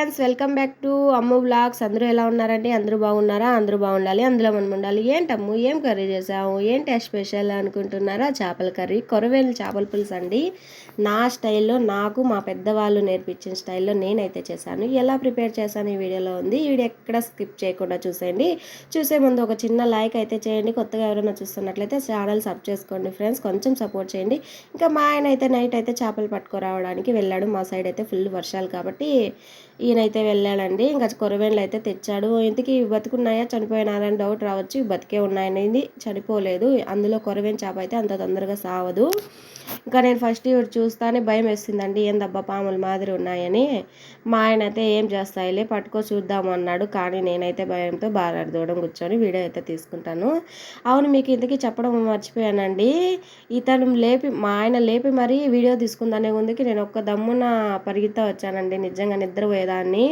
Friends welcome back to Ammu blogs అందరూ ఎలా ఉన్నారండి? అందరూ బాగున్నారా? అందరూ బాగుండాలి? అందులో మనం ఉండాలి. ఏంటమ్ము ఏం కర్రీ చేసాము ఏంటి స్పెషల్ అనుకుంటున్నారా? చేపల కర్రీ కొరవేలు చేపల పులుసు అండి. నా స్టైల్లో నాకు మా పెద్దవాళ్ళు నేర్పించిన స్టైల్లో నేనైతే చేశాను. ఎలా ప్రిపేర్ చేశాను ఈ వీడియోలో ఉంది. ఈ వీడియో ఎక్కడ స్కిప్ చేయకుండా చూసేయండి. చూసే ముందు ఒక చిన్న లైక్ అయితే చేయండి. కొత్తగా ఎవరైనా చూస్తున్నట్లయితే ఛానల్ సబ్ చేసుకోండి ఫ్రెండ్స్. కొంచెం సపోర్ట్ చేయండి. ఇంకా మా ఆయన అయితే నైట్ అయితే చేపలు పట్టుకురావడానికి వెళ్ళాడు. మా సైడ్ అయితే ఫుల్ వర్షాలు కాబట్టి ఈయనైతే వెళ్ళాడండి. ఇంకా కొరవేళ్ళు అయితే తెచ్చాడు. ఇంతకీ బతుకున్నాయా? చనిపోయినారని డౌట్ రావచ్చు. బతికే ఉన్నాయనేది చనిపోలేదు. అందులో కొరవేన్ చేప అయితే అంత తొందరగా సావదు. ఇంకా నేను ఫస్ట్ ఇవి చూస్తానే భయం వేసిందండి ఏందబ్బా పాముల మాదిరి ఉన్నాయని. మా ఆయన అయితే ఏం చేస్తాయిలే పట్టుకో చూద్దాము అన్నాడు. కానీ నేనైతే భయంతో బాగా దూడం కూర్చొని వీడియో అయితే తీసుకుంటాను. అవును మీకు ఇంతకీ చెప్పడం మర్చిపోయానండి. ఇతను లేపి మా ఆయన లేపి మరీ వీడియో తీసుకుందనే ముందుకి నేను ఒక్క దమ్మున పరిగెత్తా వచ్చానండి. నిజంగా లేచేదాన్ని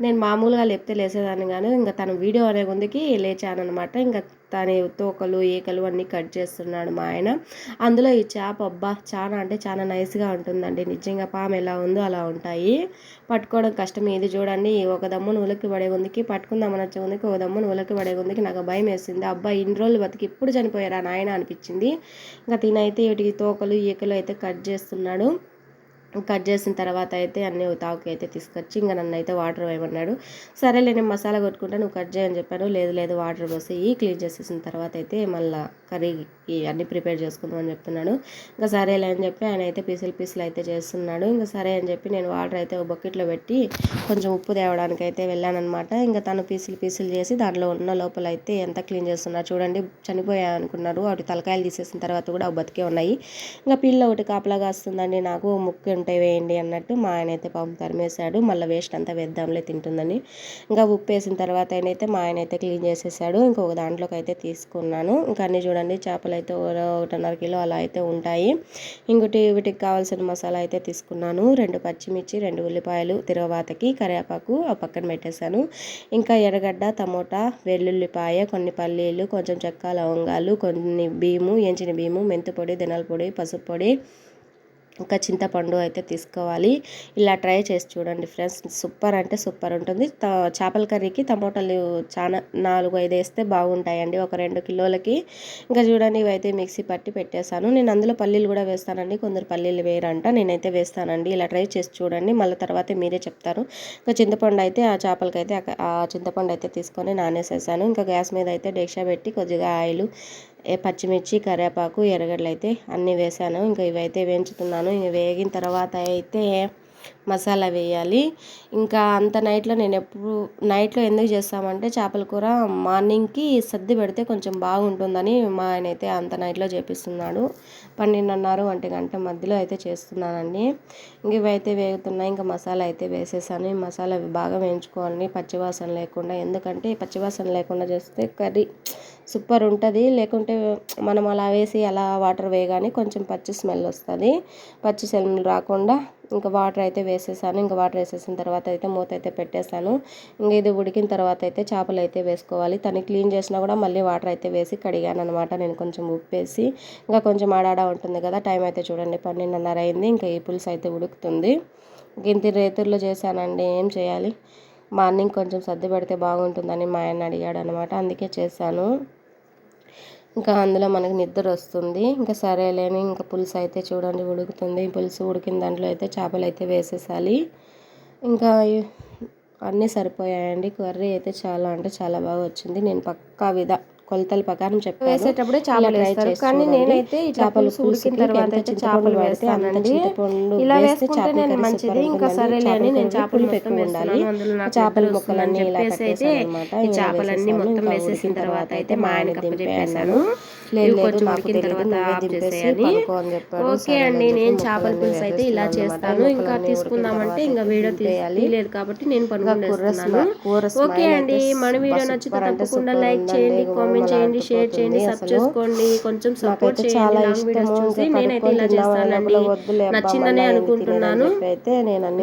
నేను మామూలుగా లేపితే లేసేదాన్ని కానీ ఇంకా తను వీడియో అనే ముందుకి లేచాను అనమాట ఇంకా తన తోకలు ఏకలు అన్నీ కట్ చేస్తున్నాడు మా ఆయన. అందులో ఈ చేప అబ్బా చాలా అంటే చాలా నైస్గా ఉంటుందండి. నిజంగా పాము ఎలా ఉందో అలా ఉంటాయి. పట్టుకోవడం కష్టం. ఇది చూడండి ఒక దమ్ము నూలకి పడే ఉందికి పట్టుకుందామని వచ్చే ఉందికి ఒక దమ్ము నూలకి పడే ఉందికి నాకు భయం వేసింది. అబ్బా ఇన్ని రోజులు బతికి ఇప్పుడు చనిపోయారా నాయన అనిపించింది. ఇంకా తినైతే వీటికి తోకలు ఈకలు అయితే కట్ చేస్తున్నాడు. కట్ చేసిన తర్వాత అయితే అన్ని తావుకి అయితే తీసుకొచ్చి ఇంకా నన్ను అయితే వాటర్ వేయమన్నాడు సరేలే నేను మసాలా కొట్టుకుంటే నువ్వు కట్ చేయని చెప్పాను. లేదు లేదు వాటర్ పోసి క్లీన్ చేసేసిన తర్వాత అయితే మళ్ళీ కర్రీకి అన్ని ప్రిపేర్ చేసుకుందాం అని చెప్తున్నాడు. ఇంకా సరేలే అని చెప్పి ఆయన అయితే పీసులు పీసులు అయితే చేస్తున్నాడు. ఇంకా సరే అని చెప్పి నేను వాటర్ అయితే ఒక బకెట్లో పెట్టి కొంచెం ఉప్పు తేవడానికి అయితే వెళ్ళానమాట ఇంకా తను పీసులు పీసులు చేసి దాంట్లో ఉన్న లోపల అయితే ఎంత క్లీన్ చేస్తున్నారు చూడండి. చనిపోయా అనుకున్నారు. వాటి తలకాయలు తీసేసిన తర్వాత కూడా బతికే ఉన్నాయి. ఇంకా పిల్ల ఒకటి కాపలాగా వస్తుందండి నాకు ముక్కు ఉంటాయి వేయండి అన్నట్టు మా ఆయన అయితే పాపం తరిమేశాడు. మళ్ళీ వేస్ట్ అంతా వేద్దాంలే తింటుందని ఇంకా ఉప్పు వేసిన తర్వాత అయితే మా ఆయన అయితే క్లీన్ చేసేసాడు. ఇంకొక దాంట్లోకి అయితే తీసుకున్నాను. ఇంకా అన్నీ చూడండి చేపలు అయితే ఒకటిన్నర కిలో అలా అయితే ఉంటాయి. ఇంకోటి వీటికి కావాల్సిన మసాలా అయితే తీసుకున్నాను. రెండు పచ్చిమిర్చి రెండు ఉల్లిపాయలు తిరగవాతకి కరివేపాకు ఆ పక్కన పెట్టేశాను. ఇంకా ఎర్రగడ్డ టమోటా వెల్లుల్లిపాయ కొన్ని పల్లీలు కొంచెం చెక్క లవంగాలు కొన్ని బియ్యము ఎంచిన బియ్యము మెంతి పొడి దినాల పొడి పసుపు పొడి ఇంకా చింతపండు అయితే తీసుకోవాలి. ఇలా ట్రై చేసి చూడండి ఫ్రెండ్స్. సూపర్ అంటే సూపర్ ఉంటుంది. చేపల కర్రీకి టమోటాలు చాలా నాలుగు ఐదు వేస్తే బాగుంటాయండి. ఒక రెండు కిలోలకి. ఇంకా చూడండి ఇవైతే మిక్సీ పట్టి పెట్టేశాను. నేను అందులో పల్లీలు కూడా వేస్తానండి. కొందరు పల్లీలు వేయరంట. నేనైతే వేస్తానండి. ఇలా ట్రై చేసి చూడండి. మళ్ళీ తర్వాత మీరే చెప్తారు. ఇంకా చింతపండు అయితే ఆ చేపలకైతే ఆ చింతపండు అయితే తీసుకొని నానేసేసాను. ఇంకా గ్యాస్ మీద అయితే డేక్షా పెట్టి కొద్దిగా ఆయిల్ పచ్చిమిర్చి కరివేపాకు ఎర్రగడ్డలు అయితే అన్నీ వేసాను ఇంకా ఇవైతే వేయించుతున్నాను. ఇంక వేగిన తర్వాత అయితే మసాలా వేయాలి. ఇంకా అంత నైట్లో నేను ఎప్పుడు నైట్లో ఎందుకు చేస్తామంటే చేపల కూర మార్నింగ్కి సర్ది పెడితే కొంచెం బాగుంటుందని మా ఆయన అయితే అంత నైట్లో చేపిస్తున్నాడు. పన్నెండున్నర ఒంటి గంట మధ్యలో అయితే చేస్తున్నానండి. ఇంక ఇవైతే వేగుతున్నాయి. ఇంకా మసాలా అయితే వేసేసాను. ఈ మసాలా బాగా వేయించుకోవాలని పచ్చివాసన లేకుండా. ఎందుకంటే పచ్చివాసన లేకుండా చేస్తే కర్రీ సూపర్ ఉంటుంది. లేకుంటే మనం అలా వేసి అలా వాటర్ వేయగానే కొంచెం పచ్చి స్మెల్ వస్తుంది. పచ్చి స్మెల్ రాకుండా ఇంకా వాటర్ అయితే వేసేసాను. ఇంకా వాటర్ వేసేసిన తర్వాత అయితే మూత అయితే పెట్టేశాను. ఇంకా ఇది ఉడికిన తర్వాత అయితే చేపలు అయితే వేసుకోవాలి. తను క్లీన్ చేసినా కూడా మళ్ళీ వాటర్ అయితే వేసి కడిగాను అనమాట నేను కొంచెం ఉప్పు వేసి ఇంకా కొంచెం ఆడాడా ఉంటుంది కదా టైం అయితే చూడండి. పన్నెండున్నర అయింది. ఇంకా ఈ పులుసు అయితే ఉడుకుతుంది. ఇంత రేతుల్లో చేశానండి. ఏం చేయాలి? మార్నింగ్ కొంచెం సర్ది పెడితే బాగుంటుందని మా ఆయన అడిగాడు అనమాట అందుకే చేశాను. ఇంకా అందులో మనకి నిద్ర వస్తుంది. ఇంకా సరేలేని ఇంకా పులుసు అయితే చూడండి ఉడుకుతుంది. పులుసు ఉడికిన దాంట్లో అయితే చేపలు అయితే వేసేసాలి. ఇంకా అన్నీ సరిపోయాయండి. కర్రీ అయితే చాలా అంటే చాలా బాగా వచ్చింది. నేను పక్కా విధ కొలతల ప్రకారం చెప్పి వేసేటప్పుడే చేపలు వేస్తారు. కానీ నేనైతే ఈ చేపలు ఉడికిన తర్వాత అయితే చేపలు వేస్తానండి. ఇలా వేసుకుంటే నేను మంచిది. ఇంకా సరేలే అని నేను చేపలు మొత్తం ఉండాలి. చేపల ముక్కలన్నీ ఇలా అయితే ఈ చేపలన్నీ మొత్తం వేసేసిన తర్వాత అయితే మా ఆయన కప్పు చెప్పేసాను లేదు కొంచెం ఉడికిన తర్వాత ఆఫ్ చేసేయాలి. ఓకే అండి నేను చేపల పులుసు అయితే ఇలా చేస్తాను. ఇంకా తీసుకుందామంటే ఇంకా వీడియో తీయాలి కాబట్టి నేను పనుకునేస్తున్నాను ఓకే అండి మన వీడియో నచ్చితే తప్పకుండా లైక్ చేయండి కామెంట్ చేయండి షేర్ చేయండి సబ్ చేసుకోండి కొంచెం సపోర్ట్ చేయండి లాంగ్ వీడియోస్ చూసి నేనైతే ఇలా చేస్తానండి. నచ్చిందనే అనుకుంటున్నాను.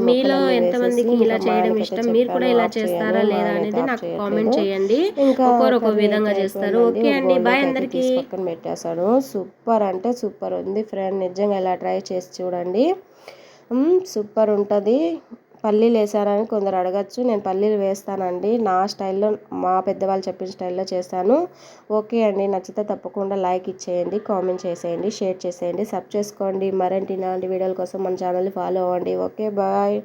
మీలో ఎంతమందికి ఇలా చేయడం ఇష్టం? మీరు కూడా ఇలా చేస్తారా లేదా అనేది నాకు కామెంట్ చేయండి. ఒక్కొరు ఒక విధంగా చేస్తారు ఓకే అండి బాయ్ అందరికీ. పక్కన పెట్టేశాను. సూపర్ అంటే సూపర్ ఉంది ఫ్రెండ్. నిజంగా ఇలా ట్రై చేసి చూడండి. సూపర్ ఉంటుంది. పల్లీలు వేసారని కొందరు అడగచ్చు. నేను పల్లీలు వేస్తానండి. నా స్టైల్లో మా పెద్దవాళ్ళు చెప్పిన స్టైల్లో చేస్తాను. ఓకే అండి. నచ్చితే తప్పకుండా లైక్ ఇచ్చేయండి కామెంట్ చేసేయండి షేర్ చేసేయండి సబ్ చేసుకోండి. మరింటి ఇలాంటి వీడియోల కోసం మన ఛానల్ని ఫాలో అవ్వండి. Okay bye.